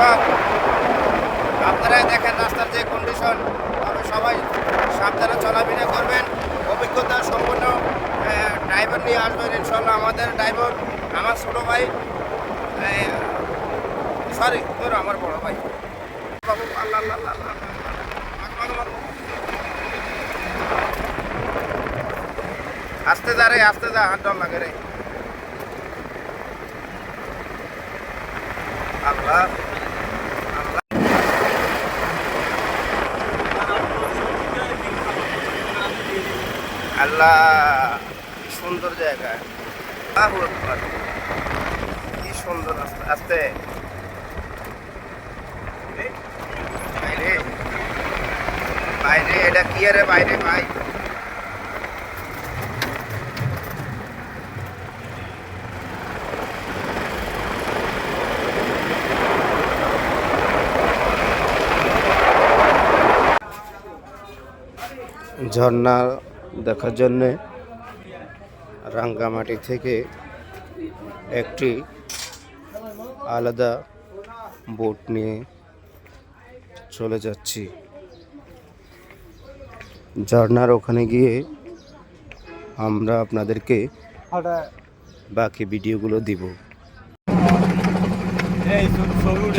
দর্শক, আপনারাই দেখেন রাস্তার যে কন্ডিশন তবে সবাই সাবধানে চলাফেরা করবেন। অভিজ্ঞতা সম্পন্ন ড্রাইভার নিয়ে আসবেন ইনশাল্লাহ আমাদের ড্রাইভার আমার ছোট ভাই সরি তোর আমার বড় ভাই। বাবু, আল্লাহ। আস্তে যা রে, আস্তে যা, হাত ডর লাগে রে। আল্লাহ। আল্লাহ কি সুন্দর জায়গা। কি সুন্দর আস্তে বাইরে। বাইরে, এটা কি রে বাইরে ভাই? ঝর্ণা দেখার জন্যে রাঙ্গামাটি থেকে একটি আলাদা বোট নিয়ে চলে যাচ্ছি। ঝর্ণার ওখানে গিয়ে আমরা আপনাদেরকে বাকি ভিডিওগুলো দিব।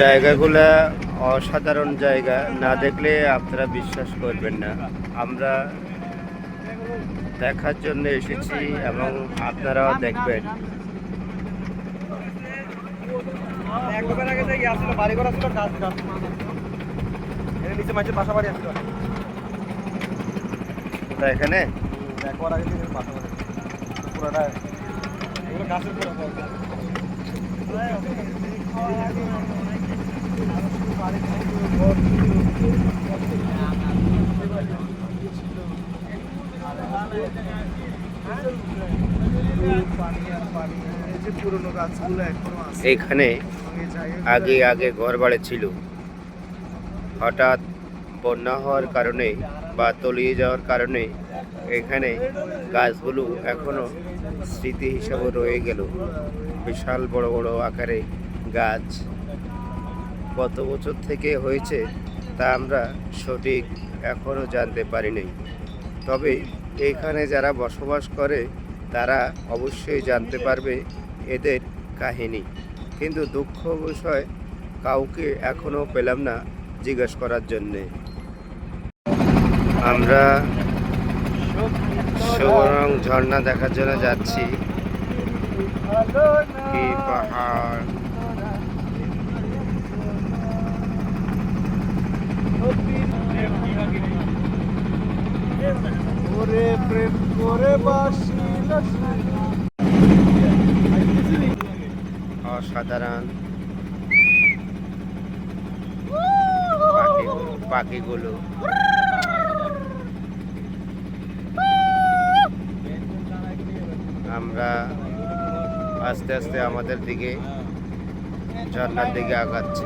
জায়গাগুলা অসাধারণ জায়গা না দেখলে আপনারা বিশ্বাস করবেন না। আমরা দেখার জন্য এসেছি এবং আপনারাও দেখবেন। এক বছর আগে যে ইয়ে আসছিল, বাড়ি ঘর আসছিল, গাছ গাছ। এর নিচে মানুষের বাসা বাড়ি আসছিল। তা এখানে একবার আগে থেকে বাসা বাড়ি। পুরোটা এগুলো গাছের পুরো ফল। পানি আর পানি। এই যে পুরোনো গাছগুলো এখনও আগে আগে ঘর বাড়ি ছিল। হঠাৎ বন্যা হওয়ার কারণে বা তলিয়ে যাওয়ার কারণে এখানে গাছগুলো এখনও স্মৃতি হিসাবে রয়ে গেল। বিশাল বড় বড় আকারে গাছ। কত বছর থেকে হয়েছে তা আমরা সঠিক এখনও জানতে পারিনি। তবে এখানে যারা বসবাস করে, তারা অবশ্যই জানতে পারবে এদের কাহিনী। কিন্তু দুঃখ বিষয় কাউকে এখনও পেলাম না জিজ্ঞেস করার জন্যে। আমরা সুবরং ঝর্ণা দেখার জন্য যাচ্ছি। কি পাহাড়। ওরে প্রেম করে বাসিল অসাধারণ। পাখিগুলো। আমরা আস্তে আস্তে আমাদের দিকে ঝর্ণার দিকে আগাচ্ছি।